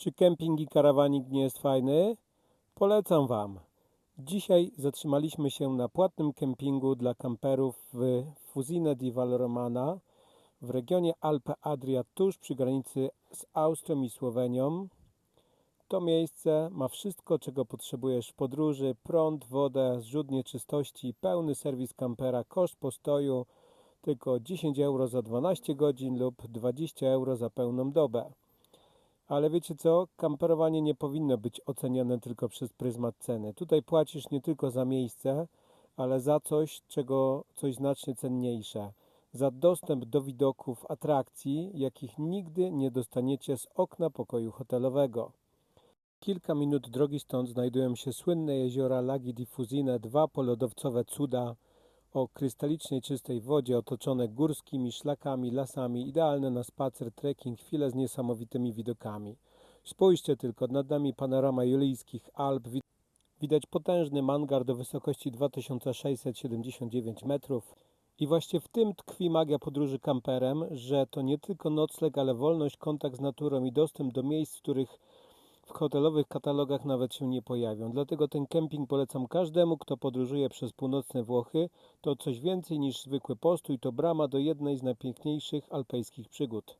Czy kemping i karawanik nie jest fajny? Polecam Wam. Dzisiaj zatrzymaliśmy się na płatnym kempingu dla kamperów w Fusine di Valromana w regionie Alpe Adria, tuż przy granicy z Austrią i Słowenią. To miejsce ma wszystko, czego potrzebujesz w podróży: prąd, wodę, zrzut nieczystości, pełny serwis kampera, koszt postoju tylko 10 euro za 12 godzin lub 20 euro za pełną dobę. Ale wiecie co? Kamperowanie nie powinno być oceniane tylko przez pryzmat ceny. Tutaj płacisz nie tylko za miejsce, ale za coś, czego coś znacznie cenniejsze. Za dostęp do widoków, atrakcji, jakich nigdy nie dostaniecie z okna pokoju hotelowego. Kilka minut drogi stąd znajdują się słynne jeziora Laghi di Fusine, dwa polodowcowe cuda o krystalicznie czystej wodzie, otoczone górskimi szlakami, lasami, idealne na spacer, trekking, chwile z niesamowitymi widokami. Spójrzcie tylko, nad nami panorama julijskich Alp, wi- widać potężny mangar do wysokości 2679 metrów. I właśnie w tym tkwi magia podróży kamperem, że to nie tylko nocleg, ale wolność, kontakt z naturą i dostęp do miejsc, w których w hotelowych katalogach nawet się nie pojawią. Dlatego ten kemping polecam każdemu, kto podróżuje przez północne Włochy. To coś więcej niż zwykły postój, to brama do jednej z najpiękniejszych alpejskich przygód.